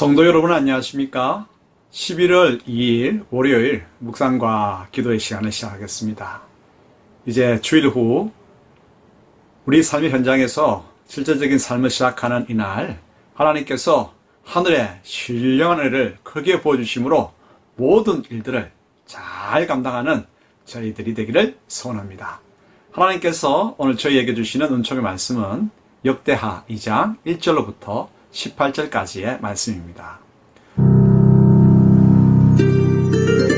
성도 여러분 안녕하십니까? 11월 2일 월요일 묵상과 기도의 시간을 시작하겠습니다. 이제 주일 후 우리 삶의 현장에서 실제적인 삶을 시작하는 이날 하나님께서 하늘의 신령한 은혜를 크게 부어주심으로 모든 일들을 잘 감당하는 저희들이 되기를 소원합니다. 하나님께서 오늘 저희에게 주시는 은총의 말씀은 역대하 2장 1절로부터 18절까지의 말씀입니다.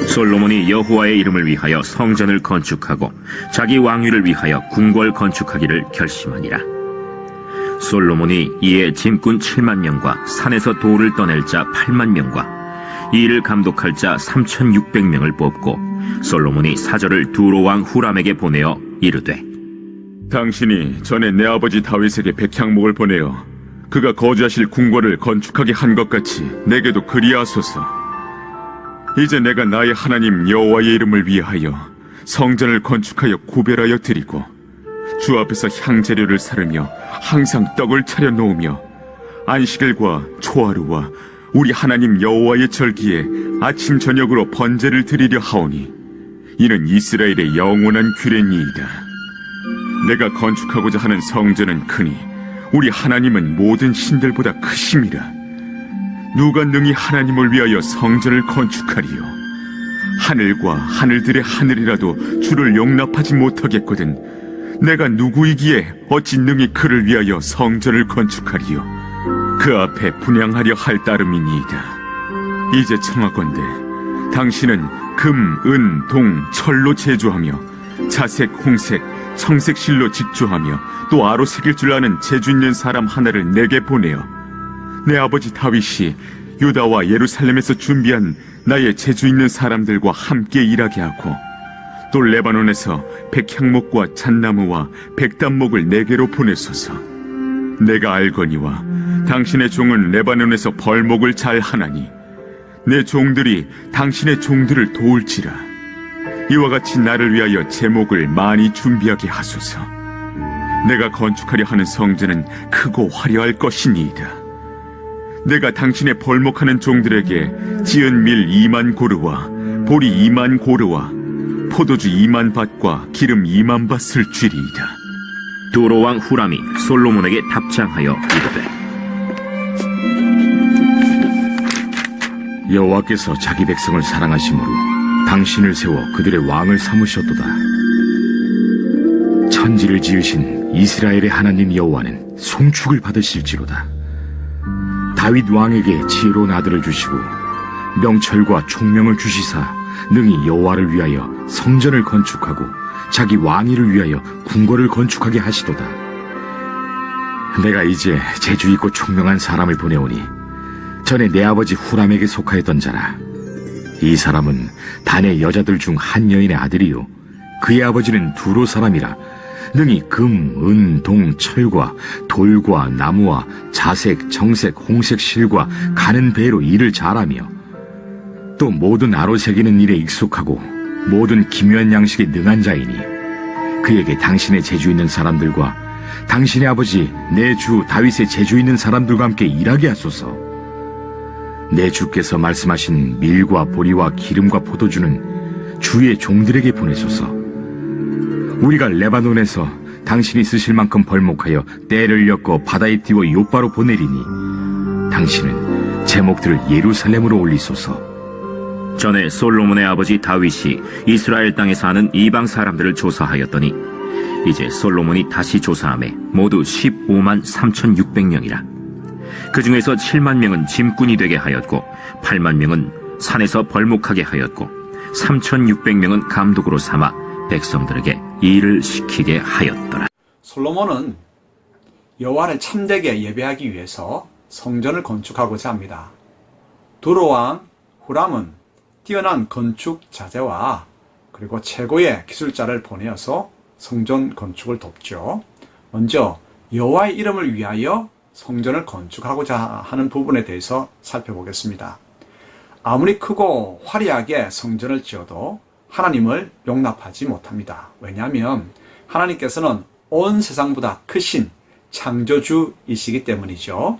솔로몬이 여호와의 이름을 위하여 성전을 건축하고 자기 왕위를 위하여 궁궐 건축하기를 결심하니라. 솔로몬이 이에 짐꾼 7만 명과 산에서 돌을 떠낼 자 8만 명과 이 일을 감독할 자 3,600명을 뽑고 솔로몬이 사절을 두로 왕 후람에게 보내어 이르되 당신이 전에 내 아버지 다윗에게 백향목을 보내어 그가 거주하실 궁궐을 건축하게 한 것 같이 내게도 그리하소서. 이제 내가 나의 하나님 여호와의 이름을 위하여 성전을 건축하여 구별하여 드리고 주 앞에서 향재료를 사르며 항상 떡을 차려 놓으며 안식일과 초하루와 우리 하나님 여호와의 절기에 아침 저녁으로 번제를 드리려 하오니 이는 이스라엘의 영원한 규례니이다. 내가 건축하고자 하는 성전은 크니 우리 하나님은 모든 신들보다 크심이라. 누가 능히 하나님을 위하여 성전을 건축하리요? 하늘과 하늘들의 하늘이라도 주를 용납하지 못하겠거든. 내가 누구이기에 어찌 능히 그를 위하여 성전을 건축하리요? 그 앞에 분양하려 할 따름이니이다. 이제 청하건대 당신은 금, 은, 동, 철로 제조하며 자색, 홍색, 청색 실로 직조하며 또 아로 새길 줄 아는 재주 있는 사람 하나를 내게 보내어 내 아버지 다윗이 유다와 예루살렘에서 준비한 나의 재주 있는 사람들과 함께 일하게 하고 또 레바논에서 백향목과 잣나무와 백단목을 내게로 보내소서. 내가 알거니와 당신의 종은 레바논에서 벌목을 잘 하나니 내 종들이 당신의 종들을 도울지라 이와 같이 나를 위하여 제목을 많이 준비하게 하소서. 내가 건축하려 하는 성전은 크고 화려할 것이니이다. 내가 당신의 벌목하는 종들에게 지은 밀 2만 고르와 보리 2만 고르와 포도주 2만 밭과 기름 2만 밭을 주리이다. 두로 왕 후람이 솔로몬에게 답장하여 이르되 여호와께서 자기 백성을 사랑하심으로 당신을 세워 그들의 왕을 삼으셨도다. 천지를 지으신 이스라엘의 하나님 여호와는 송축을 받으실지로다. 다윗 왕에게 지혜로운 아들을 주시고 명철과 총명을 주시사 능히 여호와를 위하여 성전을 건축하고 자기 왕위를 위하여 궁궐을 건축하게 하시도다. 내가 이제 재주 있고 총명한 사람을 보내오니 전에 내 아버지 후람에게 속하였던 자라. 이 사람은 단의 여자들 중 한 여인의 아들이요. 그의 아버지는 두로 사람이라. 능히 금, 은, 동, 철과 돌과 나무와 자색, 정색, 홍색 실과 가는 배로 일을 잘하며 또 모든 아로 새기는 일에 익숙하고 모든 기묘한 양식에 능한 자이니 그에게 당신의 재주 있는 사람들과 당신의 아버지 내 주 다윗의 재주 있는 사람들과 함께 일하게 하소서. 내 주께서 말씀하신 밀과 보리와 기름과 포도주는 주의 종들에게 보내소서. 우리가 레바논에서 당신이 쓰실 만큼 벌목하여 때를 엮어 바다에 띄워 요바로 보내리니 당신은 제목들을 예루살렘으로 올리소서. 전에 솔로몬의 아버지 다윗이 이스라엘 땅에 사는 이방 사람들을 조사하였더니 이제 솔로몬이 다시 조사함에 모두 15만 3,600명이라. 그 중에서 7만 명은 짐꾼이 되게 하였고 8만 명은 산에서 벌목하게 하였고 3,600명은 감독으로 삼아 백성들에게 일을 시키게 하였더라. 솔로몬은 여호와를 참되게 예배하기 위해서 성전을 건축하고자 합니다. 두로 왕 후람은 뛰어난 건축 자재와 그리고 최고의 기술자를 보내어서 성전 건축을 돕죠. 먼저 여호와의 이름을 위하여 성전을 건축하고자 하는 부분에 대해서 살펴보겠습니다. 아무리 크고 화려하게 성전을 지어도 하나님을 용납하지 못합니다. 왜냐하면 하나님께서는 온 세상보다 크신 창조주이시기 때문이죠.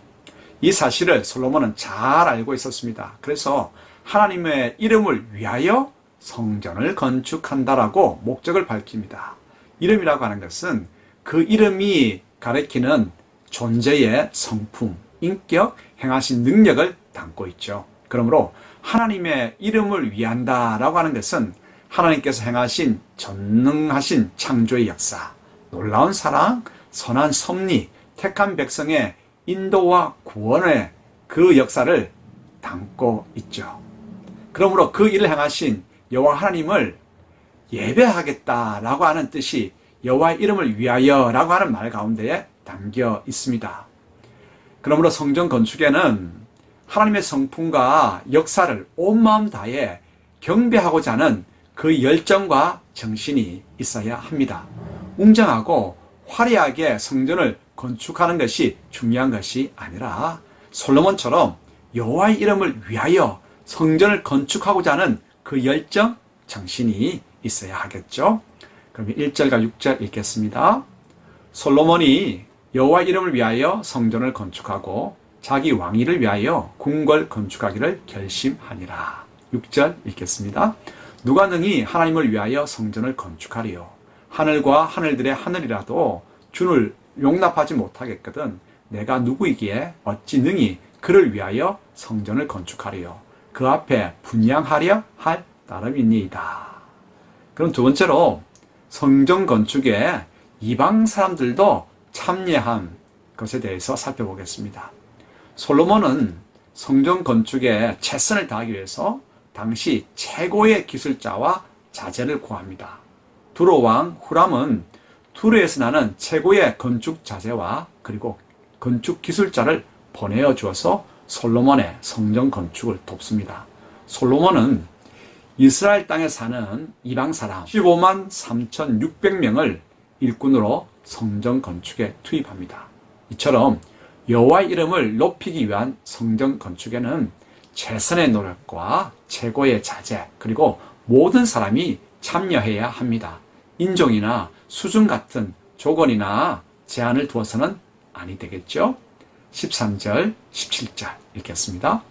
이 사실을 솔로몬은 잘 알고 있었습니다. 그래서 하나님의 이름을 위하여 성전을 건축한다라고 목적을 밝힙니다. 이름이라고 하는 것은 그 이름이 가리키는 존재의 성품, 인격, 행하신 능력을 담고 있죠. 그러므로 하나님의 이름을 위한다 라고 하는 것은 하나님께서 행하신 전능하신 창조의 역사, 놀라운 사랑, 선한 섭리, 택한 백성의 인도와 구원의 그 역사를 담고 있죠. 그러므로 그 일을 행하신 여호와 하나님을 예배하겠다라고 하는 뜻이 여호와의 이름을 위하여라고 하는 말 가운데에 담겨 있습니다. 그러므로 성전 건축에는 하나님의 성품과 역사를 온 마음 다해 경배하고자 하는 그 열정과 정신이 있어야 합니다. 웅장하고 화려하게 성전을 건축하는 것이 중요한 것이 아니라 솔로몬처럼 여호와의 이름을 위하여 성전을 건축하고자 하는 그 열정, 정신이 있어야 하겠죠. 그럼 1절과 6절 읽겠습니다. 솔로몬이 여호와 이름을 위하여 성전을 건축하고 자기 왕위를 위하여 궁궐 건축하기를 결심하니라. 6절 읽겠습니다. 누가 능히 하나님을 위하여 성전을 건축하리요. 하늘과 하늘들의 하늘이라도 주를 용납하지 못하겠거든 내가 누구이기에 어찌 능히 그를 위하여 성전을 건축하리요. 그 앞에 분양하려 할 따름이니이다. 그럼 두 번째로 성전 건축에 이방 사람들도 참여한 것에 대해서 살펴보겠습니다. 솔로몬은 성전 건축에 최선을 다하기 위해서 당시 최고의 기술자와 자재를 구합니다. 두로 왕 후람은 두로에서 나는 최고의 건축 자재와 그리고 건축 기술자를 보내어 주어서 솔로몬의 성전 건축을 돕습니다. 솔로몬은 이스라엘 땅에 사는 이방 사람 15만 3,600명을 일꾼으로 성전 건축에 투입합니다. 이처럼 여호와의 이름을 높이기 위한 성전 건축에는 최선의 노력과 최고의 자재 그리고 모든 사람이 참여해야 합니다. 인종이나 수준 같은 조건이나 제한을 두어서는 아니 되겠죠? 13절, 17절 읽겠습니다.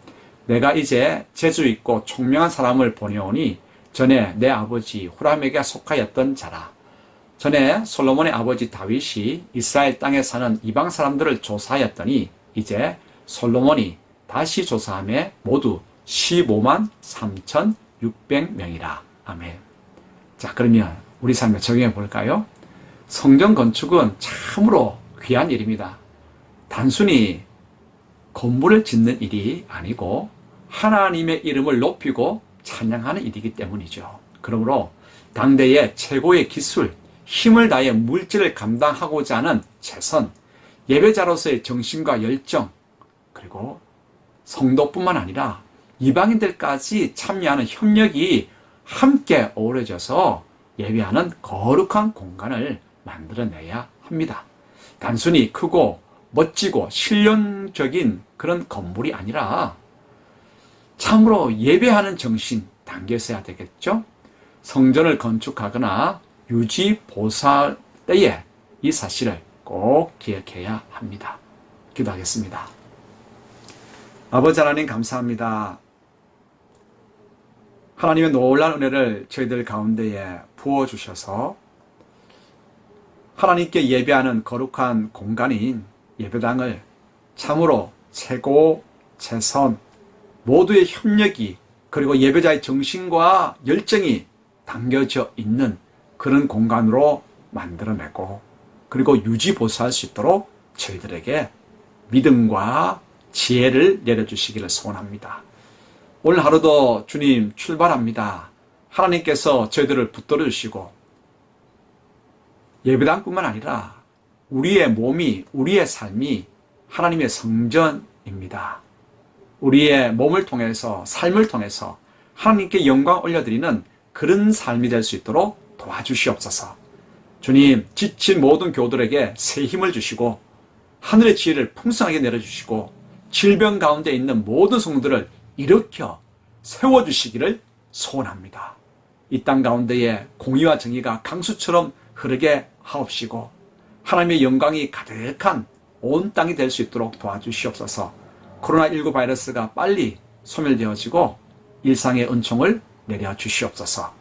내가 이제 재주 있고 총명한 사람을 보내오니 전에 내 아버지 후람에게 속하였던 자라. 전에 솔로몬의 아버지 다윗이 이스라엘 땅에 사는 이방 사람들을 조사하였더니 이제 솔로몬이 다시 조사함에 모두 15만 3,600명이라. 아멘. 자, 그러면 우리 삶에 적용해 볼까요? 성전 건축은 참으로 귀한 일입니다. 단순히 건물을 짓는 일이 아니고 하나님의 이름을 높이고 찬양하는 일이기 때문이죠. 그러므로 당대의 최고의 기술, 힘을 다해 물질을 감당하고자 하는 최선, 예배자로서의 정신과 열정, 그리고 성도뿐만 아니라 이방인들까지 참여하는 협력이 함께 어우러져서 예배하는 거룩한 공간을 만들어내야 합니다. 단순히 크고 멋지고 실용적인 그런 건물이 아니라 참으로 예배하는 정신 담겨 있어야 되겠죠? 성전을 건축하거나 유지 보수할 때에 이 사실을 꼭 기억해야 합니다. 기도하겠습니다. 아버지 하나님 감사합니다. 하나님의 놀라운 은혜를 저희들 가운데에 부어주셔서 하나님께 예배하는 거룩한 공간인 예배당을 참으로 최고, 최선, 모두의 협력이 그리고 예배자의 정신과 열정이 담겨져 있는 그런 공간으로 만들어내고 그리고 유지보수할 수 있도록 저희들에게 믿음과 지혜를 내려주시기를 소원합니다. 오늘 하루도 주님 출발합니다. 하나님께서 저희들을 붙들어 주시고 예배당뿐만 아니라 우리의 몸이 우리의 삶이 하나님의 성전입니다. 우리의 몸을 통해서 삶을 통해서 하나님께 영광 올려드리는 그런 삶이 될 수 있도록 도와주시옵소서. 주님, 지친 모든 교들에게 새 힘을 주시고 하늘의 지혜를 풍성하게 내려주시고 질병 가운데 있는 모든 성들을 일으켜 세워주시기를 소원합니다. 이 땅 가운데에 공의와 정의가 강수처럼 흐르게 하옵시고 하나님의 영광이 가득한 온 땅이 될 수 있도록 도와주시옵소서 코로나19 바이러스가 빨리 소멸되어지고 일상의 은총을 내려 주시옵소서.